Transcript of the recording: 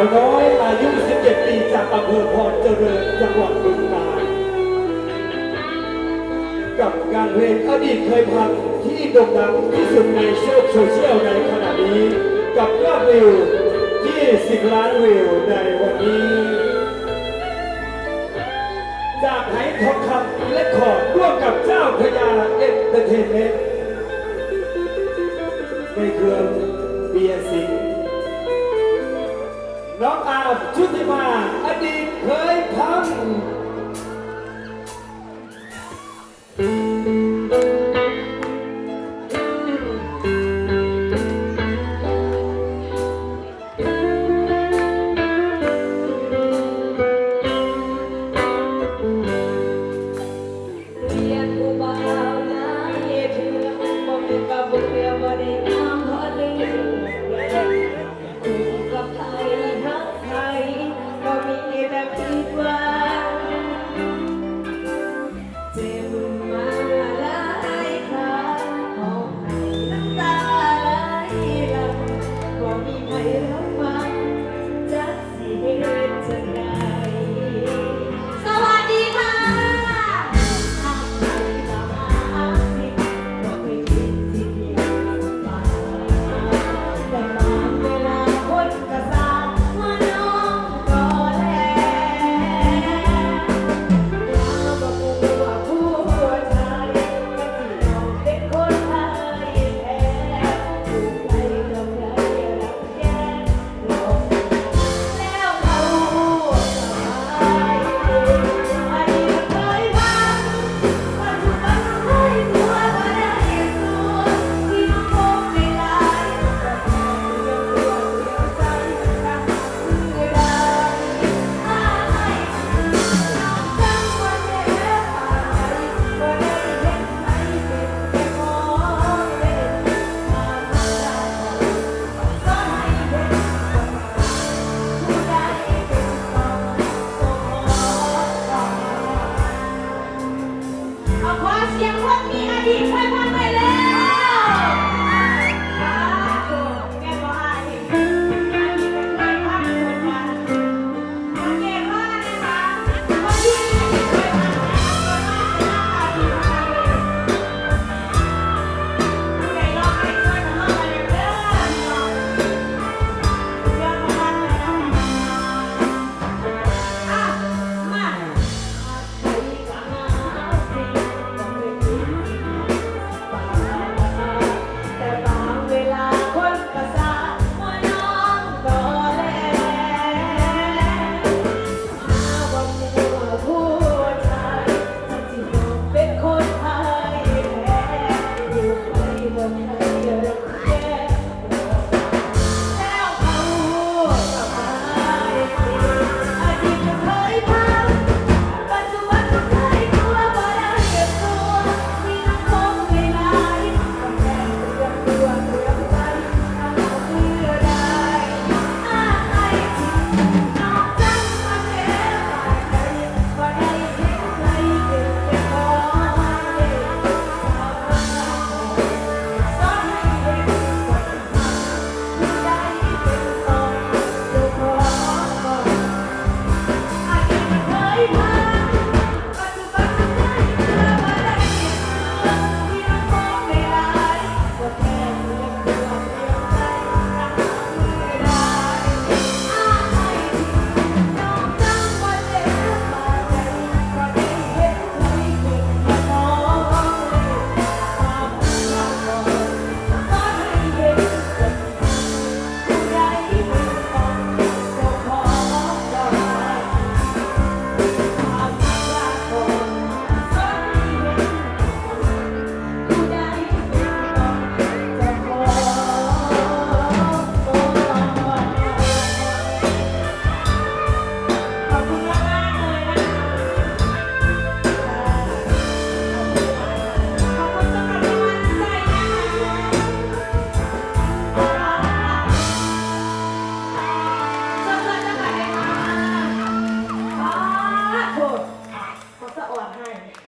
าวน้อยอายุ 17 ปีจากอำเภอพรเจริญจังหวัดบึงกาฬกับงานเพลงอดีตเคยพันที่โด่งดังที่สุดในโลกโซเชียลในขณะนี้ กับยอดวิว20ล้านวิวในวันนี้ จากไหทองคำและขอร์ดร่วมกับเจ้าพญาเอ็นเตอร์เทนเมนต์ในเครือเบียร์สิง น้องอาบชุติมา อดีตเคยทำ